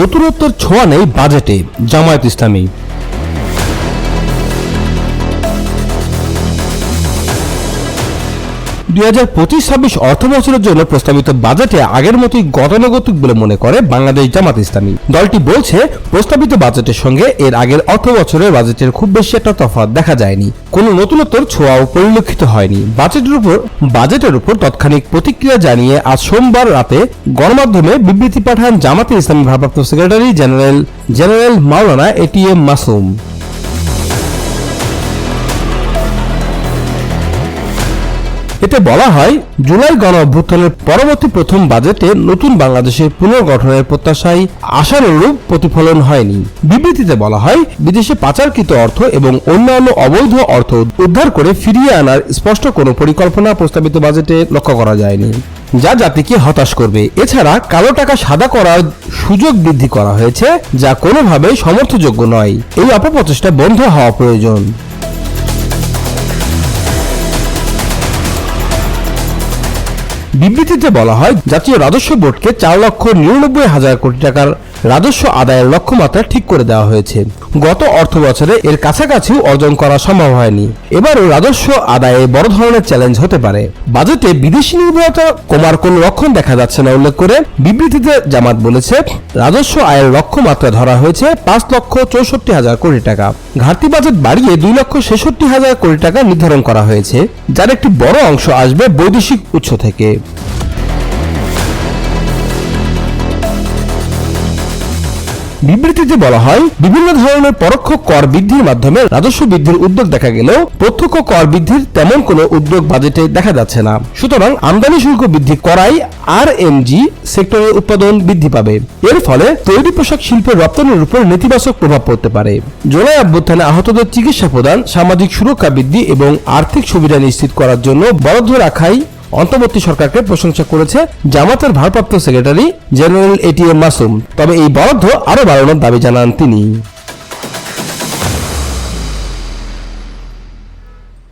নতুনত্বের ছোঁয়া নেই বাজেটে জামায়াত ইসলামী। দুই হাজার পঁচিশ, ছাব্বিশ অর্থ বছরের জন্য প্রস্তাবিত বাজেটে আগের মতোই গতানুগতিক বলে মনে করে বাংলাদেশ জামাত ইসলামী। দলটি বলছে, প্রস্তাবিত বাজেটের সঙ্গে এর আগের অর্থ বছরের বাজেটের খুব বেশি একটা তফাৎ দেখা যায়নি। কোনো নতুনত্বর ছোঁয়াও পরিলক্ষিত হয়নি। বাজেটের উপর বাজেটের উপর তাৎক্ষণিক প্রতিক্রিয়া জানিয়ে আজ সোমবার রাতে গণমাধ্যমে বিবৃতি পাঠান জামাতে ইসলামী ভারপ্রাপ্ত secretary general general Maulana ATM Masum. এতে বলা হয়, জুলাই গণ অভ্যুত্থানের পরবর্তী প্রথম বাজেটে নতুন বাংলাদেশের পুনর্গঠনের প্রত্যাশায় আশানুরূপ প্রতিফলন হয়নি। বিবৃতিতে বলা হয়, বিদেশে পাচারকৃত অর্থ এবং অন্যান্য অবৈধ অর্থ উদ্ধার করে ফিরিয়ে আনার স্পষ্ট কোনো পরিকল্পনা প্রস্তাবিত বাজেটে লক্ষ্য করা যায়নি। যা জাতিকে হতাশ করবে। এছাড়া কালো টাকা সাদা করার সুযোগ বৃদ্ধি করা হয়েছে, যা কোনোভাবেই সমর্থযোগ্য নয়। এই অপপ্রচেষ্টা বন্ধ হওয়া প্রয়োজন। বিবৃতিতে বলা হয় জাতীয় রাজস্ব বোর্ডকে চার লক্ষ নিরানব্বই হাজার কোটি টাকার রাজস্ব আদায়ের লক্ষ্যমাত্রা ঠিক করে দেওয়া হয়েছে। গত অর্থ বছরে এর কাছাকাছিও অর্জন করা সম্ভব হয়নি। এবারও রাজস্ব আদায়ে বড় ধরনের চ্যালেঞ্জ হতে পারে। বাজেটে বিদেশি নির্ভরতা কমার কোনো লক্ষণ দেখা যাচ্ছে না উল্লেখ করে বিবৃতিতে জামাত বলেছে, রাজস্ব আয়ের লক্ষ্যমাত্রা ধরা হয়েছে পাঁচ লক্ষ চৌষট্টি হাজার কোটি টাকা। ঘাটতি বাজেট বাড়িয়ে দুই লক্ষ ছেষট্টি হাজার কোটি টাকা নির্ধারণ করা হয়েছে, যার একটি বড় অংশ আসবে বৈদেশিক উৎস থেকে। বিবৃতিতে বলা হয়, বিভিন্ন ধরনের পরোক্ষ কর বৃদ্ধির মাধ্যমে রাজস্ব বৃদ্ধির উদ্যোগ দেখা গেলেও প্রত্যক্ষ কর বৃদ্ধির তেমন কোনো উদ্যোগ বাজেটে দেখা যাচ্ছে না। সুতরাং আমদানি শুল্ক বৃদ্ধি করাই আর সেক্টরের উৎপাদন বৃদ্ধি পাবে। এর ফলে তৈরি পোশাক শিল্পের রপ্তানির উপর নেতিবাচক প্রভাব পড়তে পারে। জুলাই অভ্যুত্থানে আহতদের চিকিৎসা প্রদান, সামাজিক সুরক্ষা বৃদ্ধি এবং আর্থিক সুবিধা নিশ্চিত করার জন্য বরাদ্দ রাখাই অন্তর্বর্তী সরকারকে প্রশংসা করেছে জামাতের ভারপ্রাপ্ত সেক্রেটারি জেনারেল এটিএম মাসুম। তবে এই বরাদ্দ আরও বাড়ানোর দাবি জানান তিনি।